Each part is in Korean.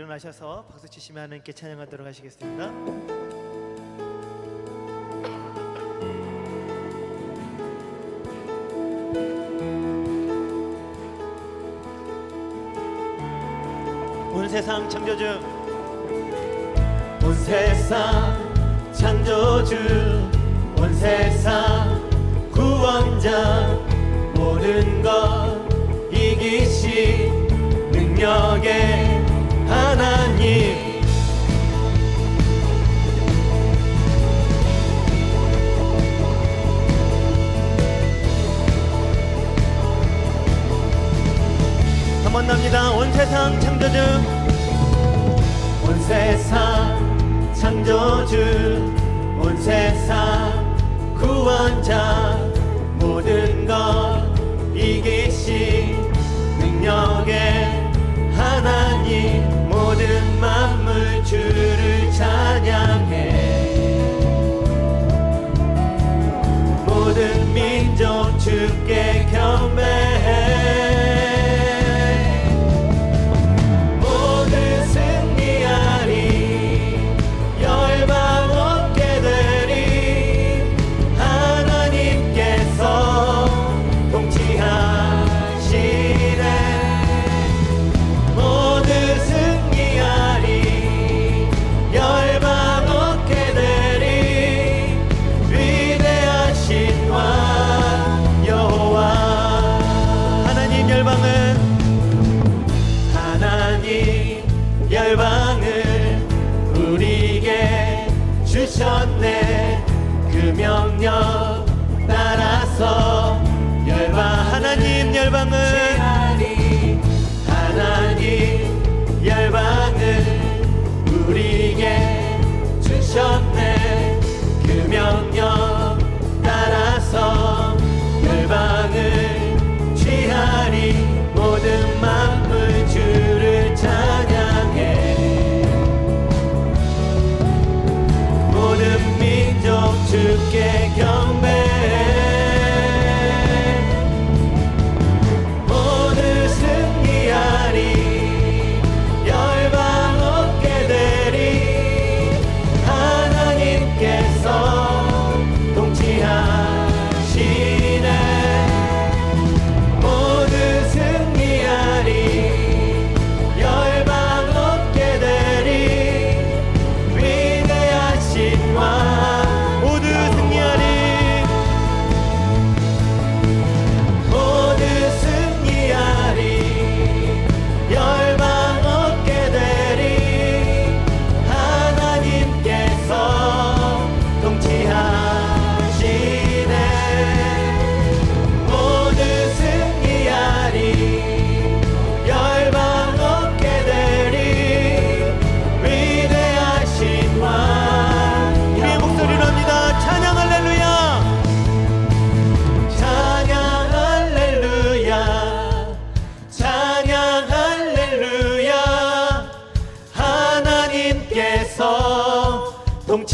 일어나셔서 박수 치시면 하나님께 찬양하도록 하시겠습니다. 온 세상 창조주 온 세상 창조주 온 세상 구원자 모든 것 이기시 능력의 원합니다. 온세상 창조주. 온세상 창조주. 온세상 구원자. 모든 것 이기신 능력의 하나님. 모든 만물 주를 찬양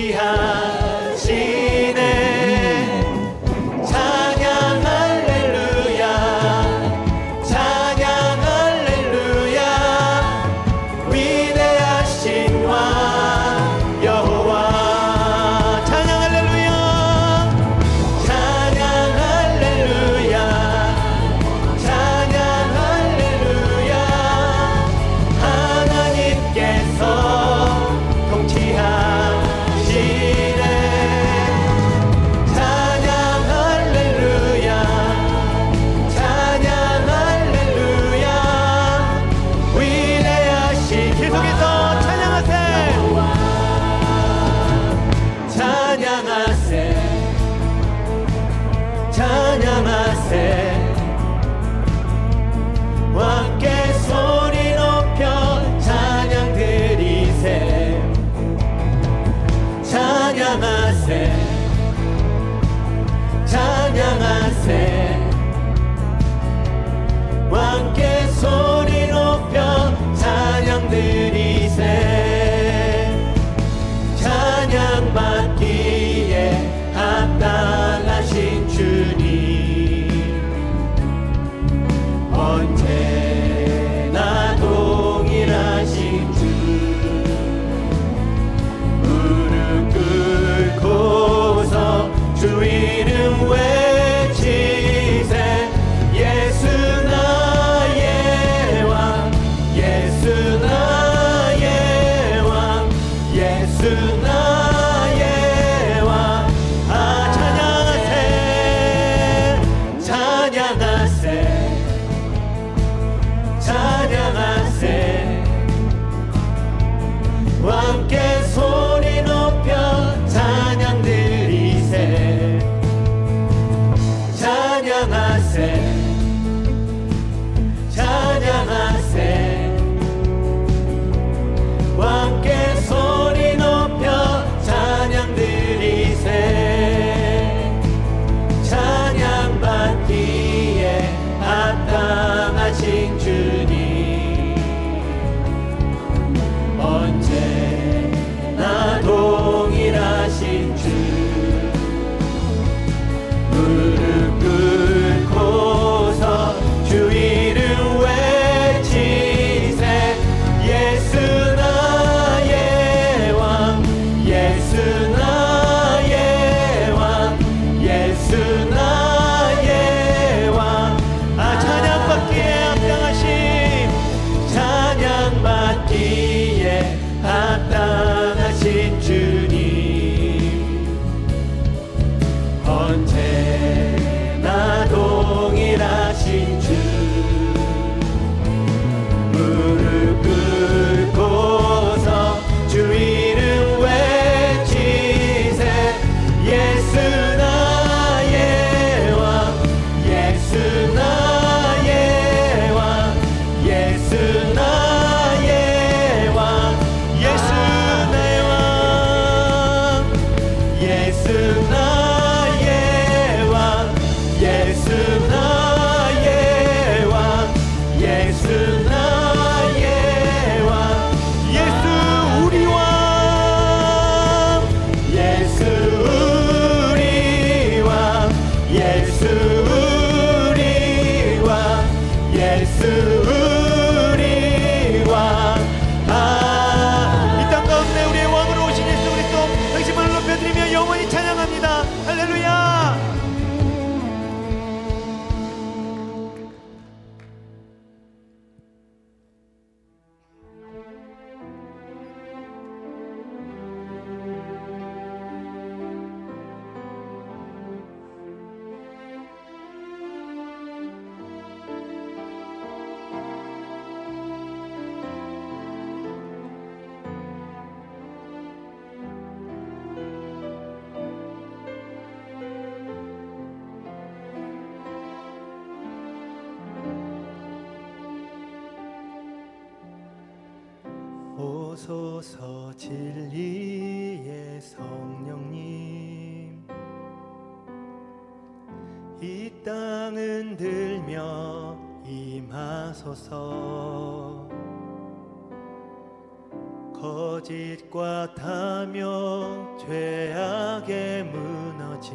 지하 nada serve. sığın 오소서 진리의 성령님. 이 땅은 들며 임하소서. 거짓과 탐욕 죄악에 무너진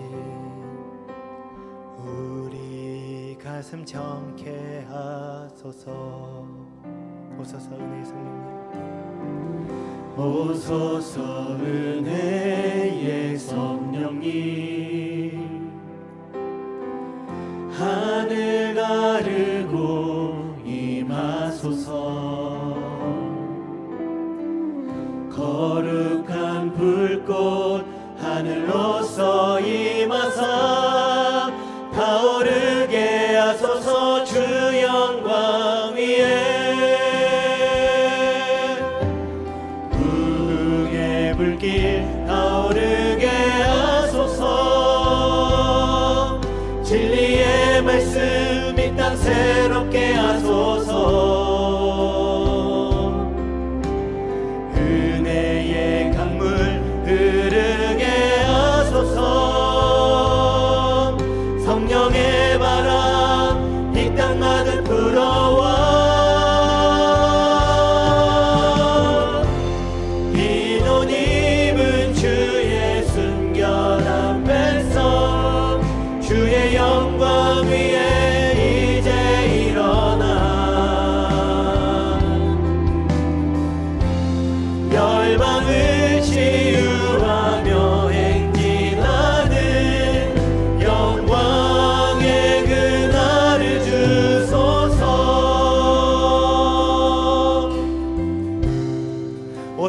우리 가슴 정케 하소서. 오소서 은혜 성령님. 오소서 은혜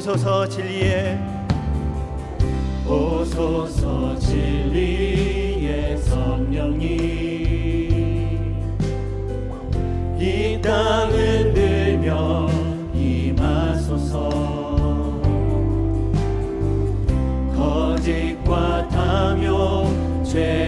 오소서 진리에. 오소서 진리의 성령이 이 땅을 들며 임하소서. 거짓과 탐욕 죄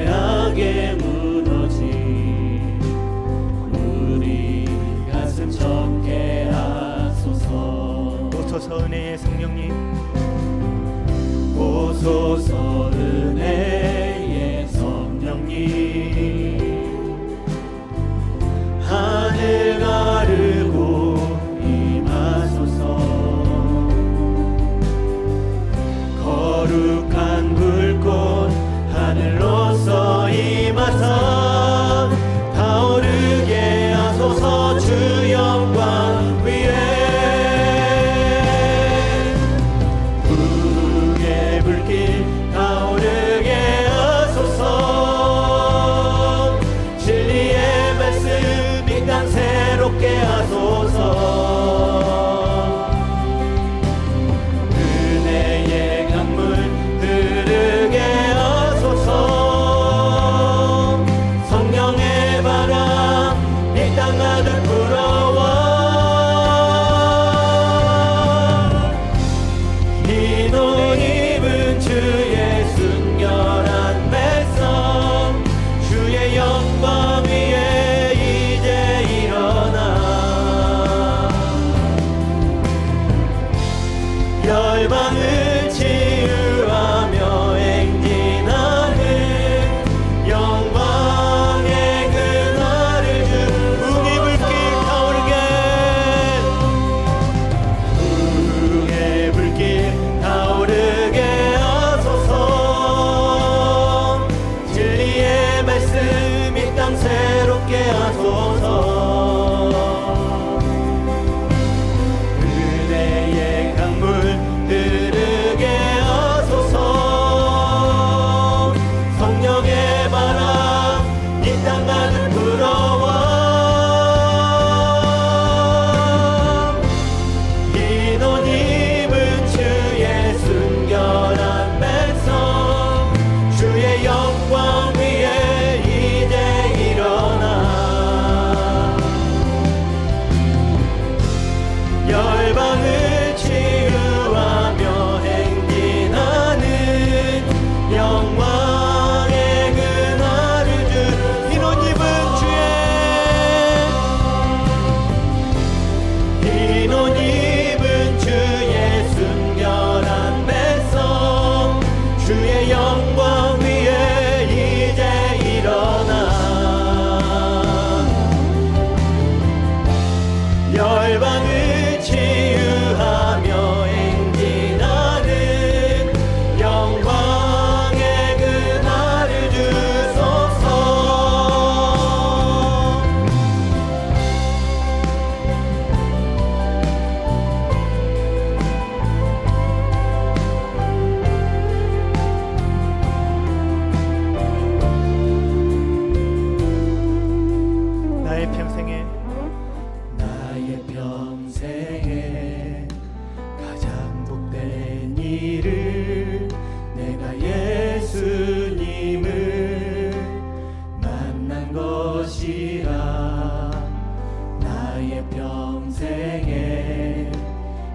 나의 평생에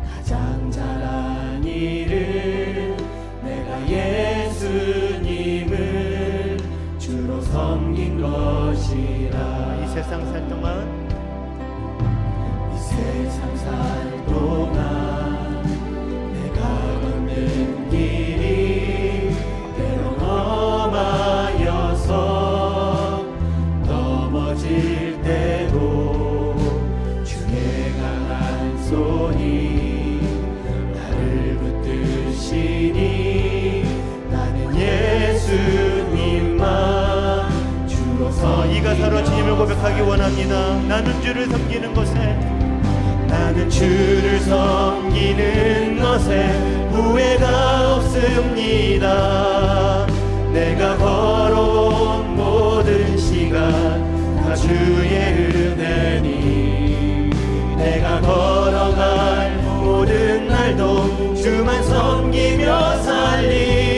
가장 잘한 일을 내가 예수님을 주로 섬긴 것이라. 이 세상 살 동안? 이 세상 살 동안 마음으로 고백하기 원합니다. 나는 주를 섬기는 것에 나는 주를 섬기는 것에 후회가 없습니다. 내가 걸어온 모든 시간 다 주의 은혜니 내가 걸어갈 모든 날도 주만 섬기며 살리